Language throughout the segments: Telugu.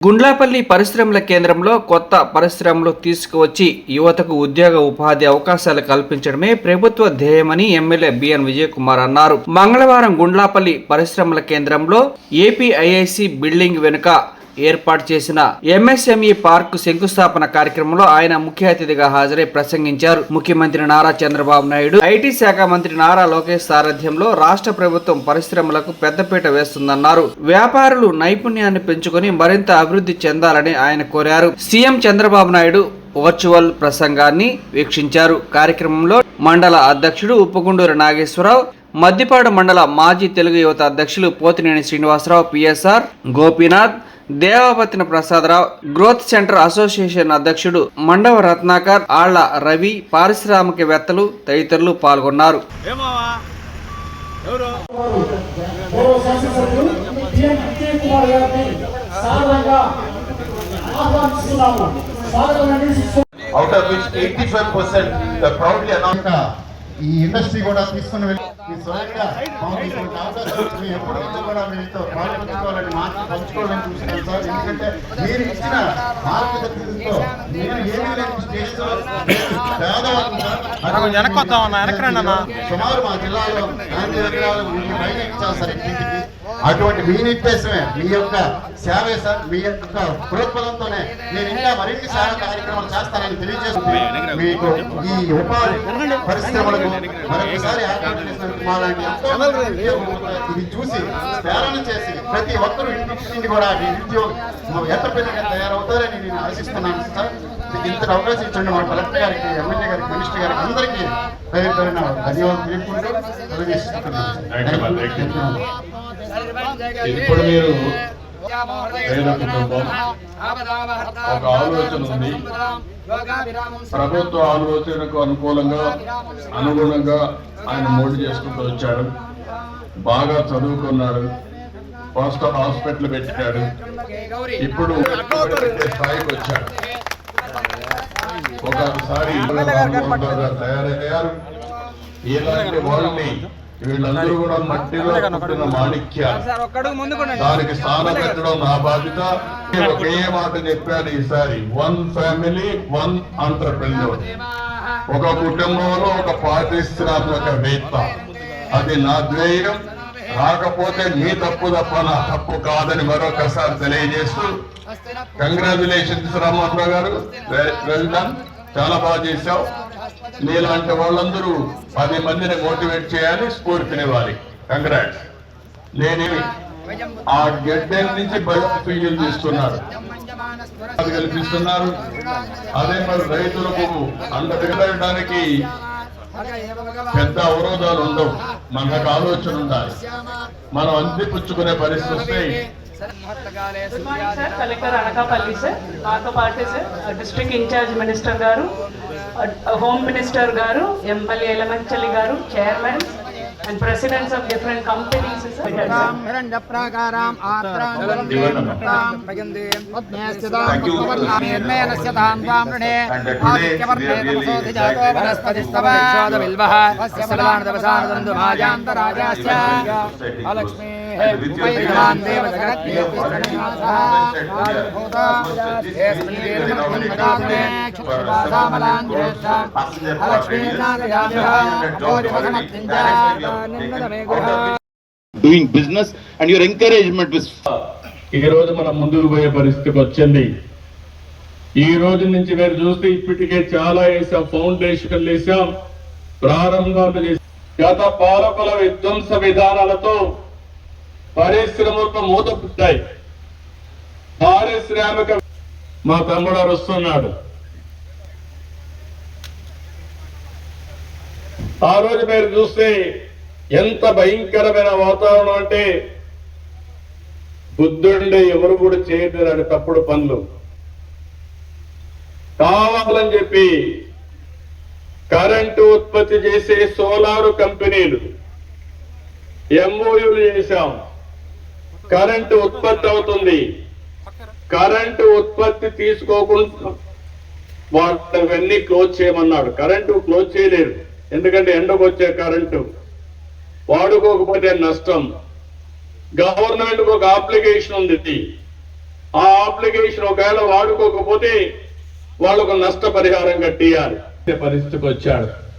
గుండ్లాపల్లి పరిశ్రమల కేంద్రంలో కొత్త పరిశ్రమలు తీసుకువచ్చి యువతకు ఉద్యోగ ఉపాధి అవకాశాలు కల్పించడమే ప్రభుత్వ ధ్యేయమని ఎమ్మెల్యే బిఎన్ విజయ్ కుమార్ అన్నారు. మంగళవారం గుండ్లాపల్లి పరిశ్రమల కేంద్రంలో ఏపీఐఐసి బిల్డింగ్ వెనుక ఏర్పాటు చేసిన ఎంఎస్ఎంఈ పార్క్ శంకుస్థాపన కార్యక్రమంలో ఆయన ముఖ్య అతిథిగా హాజరై ప్రసంగించారు. ముఖ్యమంత్రి నారా చంద్రబాబు నాయుడు ఐటీ శాఖ మంత్రి నారా లోకేష్ సారథ్యంలో రాష్ట్ర ప్రభుత్వం పరిశ్రమలకు పెద్దపీట వేస్తుందన్నారు. వ్యాపారులు నైపుణ్యాన్ని పెంచుకొని మరింత అభివృద్ధి చెందాలని ఆయన కోరారు. సీఎం చంద్రబాబు నాయుడు వర్చువల్ ప్రసంగాన్ని వీక్షించారు. కార్యక్రమంలో మండల అధ్యక్షుడు ఉప్పగుండూరు నాగేశ్వరరావు మద్దిపాడు మండల మాజీ తెలుగు యువత అధ్యక్షులు పోతినేని శ్రీనివాసరావు పిఎస్ఆర్ గోపీనాథ్ దేవాపతిన ప్రసాదరావు గ్రోత్ సెంటర్ అసోసియేషన్ అధ్యక్షుడు మండవ రత్నాకర్ ఆళ్ళ రవి పారిశ్రామికవేత్తలు తదితరులు పాల్గొన్నారు. ఏమావా ఎవరు గౌరవ శాసనసభ్యులు టిఎన్ విజయ్ కుమార్ గారిని సాధారణంగా ఆహ్వానిస్తున్నాము స్వాగతం out of which 85% the proudly announced ఇంకా ఈ ఇండస్ట్రీ కూడా తీసుకుని వెళ్ళి మీ స్వయంగా మాకు ఇటువంటి అవకాశం వచ్చింది. ఎప్పటి నుంచో కూడా మీతో పాల్పంచుకోవాలని మాట పంచుకోవాలని చూస్తున్నాను సార్. ఎందుకంటే మీరు ఇచ్చిన మార్గదర్శకంతో మీరు ఏమీ లేని స్టేజ్లో. సుమారు మా జిల్లాలో ఎకరాలు సార్ ఇంటికి. అటువంటి మీ నిర్దేశమే మీ యొక్క సేవే సార్ మీ యొక్క ప్రోత్బలంతోనే నేను ఇంకా మరిన్ని సేవా కార్యక్రమాలు చేస్తానని తెలియజేస్తుంది మీకు ఈ ఉపాధి పరిశ్రమలకు మరొకసారి ఇది చూసి ప్రేరణ చేసి ప్రతి ఒక్కరూ ఇంటింటి కూడా ఈ నిరుద్యోగం ఎంత పెద్దగా తయారవుతారని నేను ఆశిస్తున్నాను సార్. ఇంత అవకాశం ఇచ్చండి మా కలెక్టర్ గారికి ఎమ్మెల్యే గారికి మినిస్టర్ గారికి అందరికీ పేరు పేరున ధన్యవాదాలు. తెలుపుకుంటూ తెలియజేస్తున్నాను ఇప్పుడు మీరు పేద కుటుంబం ఒక ఆలోచన ఉంది ప్రభుత్వ ఆలోచనకు అనుకూలంగా అనుగుణంగా ఆయన మోడీ చేసుకుంటూ వచ్చాడు. బాగా చదువుకున్నాడు. ఫస్ట్ హాస్పిటల్ పెట్టాడు. ఇప్పుడు స్థాయికి వచ్చాడు. ఒకసారి తయారయ్యారు. ఇలాంటి వాళ్ళని వీళ్ళందరూ కూడా మట్టిలో పుట్టిన మాణిక్యాలు. దానికి స్థానం పెట్టడం నా బాధ్యత. ఒకే మాట చెప్పాను ఈసారి. వన్ ఫ్యామిలీ వన్ ఆంటర్ప్రెన్యూర్ ఒక కుటుంబంలో ఒక పారిశ్రామికవేత్త అది నా ధ్యేయం. రాకపోతే మీ తప్పు తప్ప నా తప్పు కాదని మరొకసారి తెలియజేస్తూ కంగ్రాచులేషన్స్ రామ్మోహన్ గారు. వెల్ డన్ చాలా బాగా చేశావు. నీలాంటి వాళ్ళందరూ పది మందిని మోటివేట్ చేయాలి స్ఫూర్తినివ్వాలి కంగ్రాట్స్ నేనేమి ఆ గడ్డ నుంచి బయట ఫీజులు తీసుకున్నారు అది కల్పిస్తున్నారు. అదే మరి రైతులకు అండడానికి పెద్ద అవరోధాలు ఉండవు. మనకు ఆలోచన ఉండాలి. మనం అంది పుచ్చుకునే పరిస్థితి వస్తే కలెక్టర్ అనకాపల్లి సార్ మాతో పాటే సార్ డిస్ట్రిక్ట్ ఇన్ఛార్జ్ మినిస్టర్ గారు హోమ్ మినిస్టర్ గారు ఎమ్మెల్యే ఎలమంచలి గారు chairman and presidents of different companies హిరణ్యప్రాకారాం doing business and your encouragement ఈ రోజు మనం ముందుకు పోయే పరిస్థితికి వచ్చింది. ఈ రోజు నుంచి మీరు చూస్తే ఇప్పటికే చాలా వేసాం ఫౌండేషన్ వేసాం ప్రారంభాలు చేసాం. గత పాలకుల విధ్వంస విధానాలతో పరిశ్రమలకు మూత పుట్టాయి పారిశ్రామిక మా తమ్ముడు వస్తున్నాడు. ఆ రోజు మీరు చూస్తే ఎంత భయంకరమైన వాతావరణం అంటే బుద్ధుండే ఎవరు కూడా చేయలేరు తప్పుడు పనులు. కావాలని చెప్పి కరెంటు ఉత్పత్తి చేసే సోలారు కంపెనీలు ఎంఓయూలు చేశాం. కరెంటు ఉత్పత్తి అవుతుంది. కరెంటు ఉత్పత్తి తీసుకోకుండా వాటివన్నీ క్లోజ్ చేయమన్నాడు కరెంటు క్లోజ్ చేయలేరు. ఎందుకంటే ఎండకు వచ్చే కరెంటు. వాడుకోకపోతే నష్టం. గవర్నమెంట్ ఒక అప్లికేషన్ ఉంది. ఆ అప్లికేషన్ ఒకవేళ వాడుకోకపోతే వాళ్ళకు నష్టపరిహారం కట్టియాలి. పరిస్థితికి వచ్చాడు.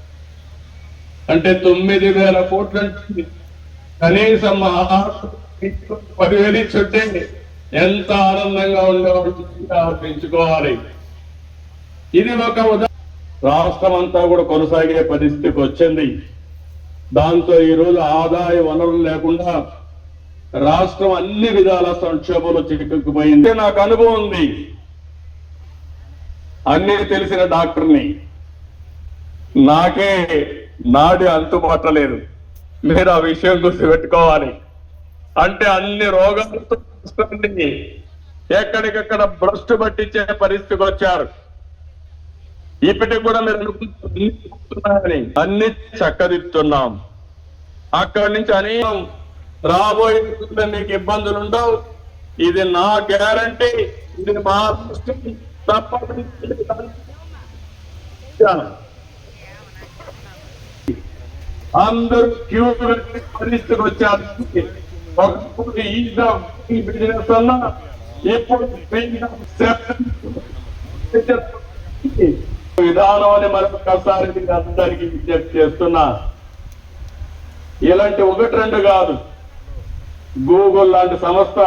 అంటే తొమ్మిది వేల కోట్ల కనీసం ఆ పదివేలు ఎంత ఆనందంగా ఉండేవాడు పెంచుకోవాలి. ఇది ఒక ఉదాహరణ రాష్ట్రం అంతా కూడా కొనసాగే పరిస్థితికి వచ్చింది. దాంతో ఈ రోజు ఆదాయ వనరులు లేకుండా రాష్ట్రం అన్ని విధాల సంక్షోభంలో చిక్కుకుపోయింది. నాకు అనుభవం ఉంది. అన్ని తెలిసిన డాక్టర్ని. నాకే నాడి అంతుపట్టలేదు మీరు ఆ విషయం గుర్తుపెట్టుకోవాలి. అంటే అన్ని రోగాలతో ఎక్కడికక్కడ భ్రష్టు పట్టించే పరిస్థితికి వచ్చారు. ఇప్పటికి కూడా మీరు అనుకుంటున్నారని అన్ని చక్కదిద్దుతున్నాం. అక్కడి నుంచి అనేకం రాబోయే మీకు ఇబ్బందులు ఉండవు. ఇది నా గ్యారంటీ. ఇది మా దృష్టి. తప్ప అందరూ క్యూ పరిస్థితికి వచ్చారు. ఒకప్పుడు ఈజ్ ఆఫ్ బిజినెస్ అన్నా ఇప్పుడు విధానం అని మరొకసారి మీకు అందరికీ విజ్ఞప్తి చేస్తున్నా. ఇలాంటి ఒకటి రెండు కాదు. గూగుల్ లాంటి సంస్థ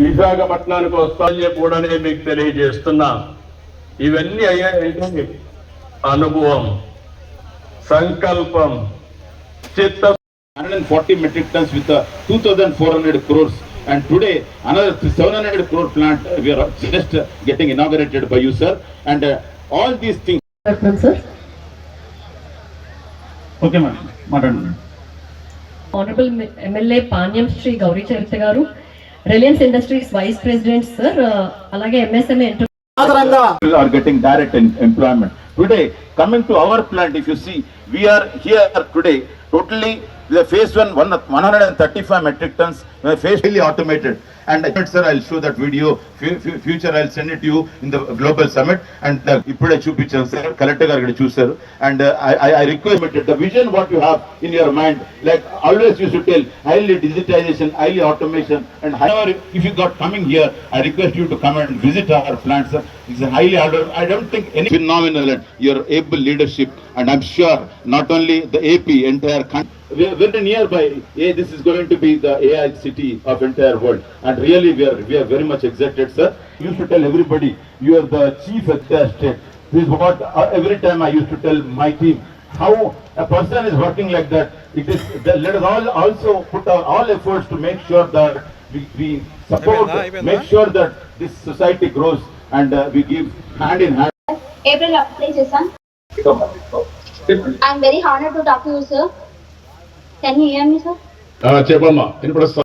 విశాఖపట్నానికి వస్తాయని చెప్పి కూడా నేను మీకు తెలియజేస్తున్నా. ఇవన్నీ అయ్యాయంటే అనుభవం సంకల్పం చిత్త 140 metric tons with uh, 2,400 crores. And today, another 700 crore plant uh, we are just uh, getting inaugurated by you, sir. And uh, all these things. Okay, ma'am. Madam. Honourable MLA Panyam Shri Gowri Charitha గారు Reliance Industries vice president sir అలాగే ఎంఎస్ఎంఏ ఎంటర్ ఆధారంగా Are getting direct em- employment. Today, coming to our plant, if you see, we are here today, totally, the phase one, one, 135 metric tons, uh, phase fully automated. And uh, sir, I'll show that video, Fu- fu- future I'll send it to you in the global summit. And uh, ఇప్పుడే చూపించాను సార్ కలెక్టర్ గారు ఇక్కడ చూశారు and I I request the vision what you have in your mind like always you should tell highly digitization highly automation and however if you got coming here I request you to come and visit our plant sir it's highly order I don't think any phenomenal and your able leadership and I'm sure not only the AP entire we are very nearby. Hey, this is going to be the AI city of entire world. And really, we are we are very much excited, sir. You should tell everybody, you are the chief of the state. This is what uh, every time I used to tell my team. How a person is working like that, it is let us all also put our all efforts to make sure that we, we support, make sure that this society grows and uh, we give hand in hand. April applies, sir. I'm very honored to talk to you, sir. Can you hear me sir చెప్పమ్మా వినపడుస్తా?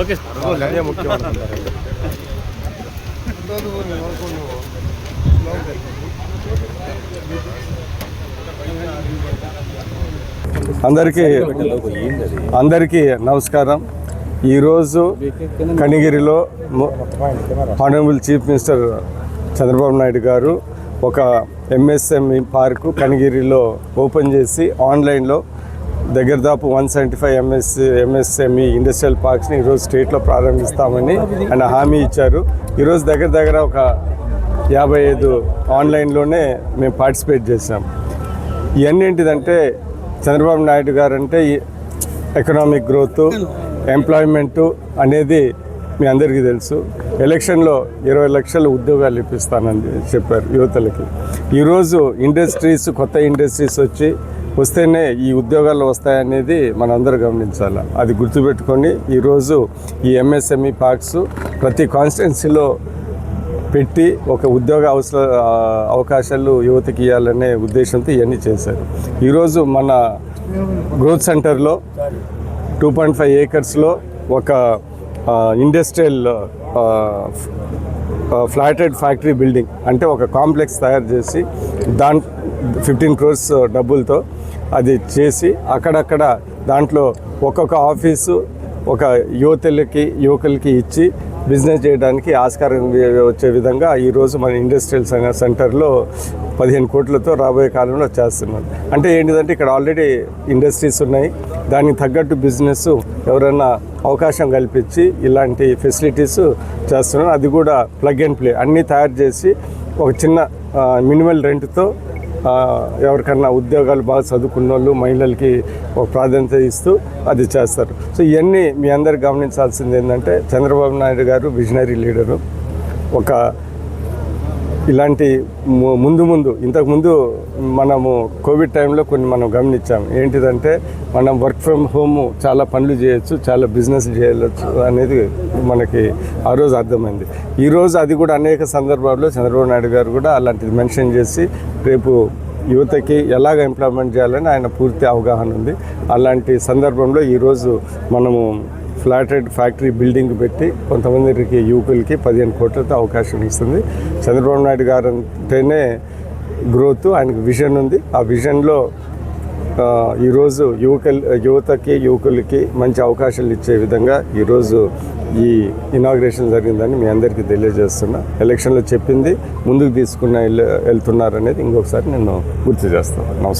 Okay sir. అదే ముఖ్యం అనుకుంటారు అందరికీ అందరికీ నమస్కారం. ఈరోజు కనిగిరిలో honourable chief minister Chandrababu Naidu గారు ఒక ఎంఎస్ఎంఈ పార్కు కనిగిరిలో ఓపెన్ చేసి ఆన్లైన్లో దగ్గర దాపు one seventy five MS MSME industrial పార్క్స్ని ఈరోజు స్టేట్లో ప్రారంభిస్తామని ఆయన హామీ ఇచ్చారు. ఈరోజు దగ్గర దగ్గర ఒక యాభై ఐదు ఆన్లైన్లోనే మేము పార్టిసిపేట్ చేసాం ఇవన్నీ ఏంటిదంటే చంద్రబాబు నాయుడు గారు అంటే ఎకనామిక్ గ్రోత్ ఎంప్లాయ్మెంటు అనేది మీ అందరికీ తెలుసు. ఎలక్షన్లో ఇరవై లక్షల ఉద్యోగాలు ఇప్పిస్తానని చెప్పారు యువతలకి. ఈరోజు ఇండస్ట్రీస్ కొత్త ఇండస్ట్రీస్ వచ్చి వస్తేనే ఈ ఉద్యోగాలు వస్తాయనేది మనందరూ గమనించాలి. అది గుర్తుపెట్టుకొని ఈరోజు ఈ ఎంఎస్ఎంఈ పార్క్స్ ప్రతి కాన్స్టిట్యున్సీలో పెట్టి ఒక ఉద్యోగ అవసర అవకాశాలు యువతకి ఇవ్వాలనే ఉద్దేశంతో ఇవన్నీ చేశారు. ఈరోజు మన గ్రోత్ సెంటర్లో టూ పాయింట్ ఫైవ్ ఏకర్స్లో ఒక ఇండస్ట్రియల్ ఫ్లాటెడ్ ఫ్యాక్టరీ బిల్డింగ్ అంటే ఒక కాంప్లెక్స్ తయారు చేసి దాని ఫిఫ్టీన్ క్రోర్స్ డబ్బులతో అది చేసి అక్కడక్కడ దాంట్లో ఒక్కొక్క ఆఫీసు ఒక యువతలకి యువకులకి ఇచ్చి బిజినెస్ చేయడానికి ఆస్కారం వచ్చే విధంగా ఈరోజు మన ఇండస్ట్రియల్ సంఘ సెంటర్లో పదిహేను కోట్లతో రాబోయే కాలంలో చేస్తున్నాం అంటే ఏంటిదంటే ఇక్కడ ఆల్రెడీ ఇండస్ట్రీస్ ఉన్నాయి. దానికి తగ్గట్టు బిజినెస్ ఎవరైనా అవకాశం కల్పించి ఇలాంటి ఫెసిలిటీస్ చేస్తున్నాం అది కూడా ప్లగ్ అండ్ ప్లే అన్నీ తయారు చేసి ఒక చిన్న మినిమల్ రెంట్తో ఎవరికన్నా ఉద్యోగాలు బాగా చదువుకున్న వాళ్ళు మహిళలకి ఒక ప్రాధాన్యత ఇస్తూ అది చేస్తారు. సో ఇవన్నీ మీ అందరు గమనించాల్సింది ఏంటంటే చంద్రబాబు నాయుడు గారు విజనరీ లీడరు ఒక ఇలాంటి ము- ముందు ముందు ఇంతకుముందు మనము కోవిడ్ టైంలో కొన్ని మనం గమనించాం. ఏంటిదంటే మనం వర్క్ ఫ్రమ్ హోమ్ చాలా పనులు చేయొచ్చు చాలా బిజినెస్ చేయవచ్చు అనేది మనకి ఆ రోజు అర్థమైంది. ఈరోజు అది కూడా అనేక సందర్భాల్లో చంద్రబాబు నాయుడు గారు కూడా అలాంటిది మెన్షన్ చేసి రేపు యువతకి ఎలాగ ఇంప్లిమెంట్ చేయాలని ఆయన పూర్తి అవగాహన ఉంది. అలాంటి సందర్భంలో ఈరోజు మనము ఫ్లాటెడ్ ఫ్యాక్టరీ బిల్డింగ్ పెట్టి కొంతమందికి యువకులకి పదిహేను కోట్లతో అవకాశం ఇస్తుంది. చంద్రబాబు నాయుడు గారు అంటేనే గ్రోత్ ఆయనకు విజన్ ఉంది. ఆ విజన్లో ఈరోజు యువక యువతకి యువకులకి మంచి అవకాశాలు ఇచ్చే విధంగా ఈరోజు ఈ ఇనాగ్రేషన్ జరిగిందని మీ అందరికీ తెలియజేస్తున్నా. ఎలక్షన్లో చెప్పింది ముందుకు తీసుకున్న వెళ్తున్నారనేది ఇంకొకసారి నేను గుర్తు చేస్తాను. నమస్కారం.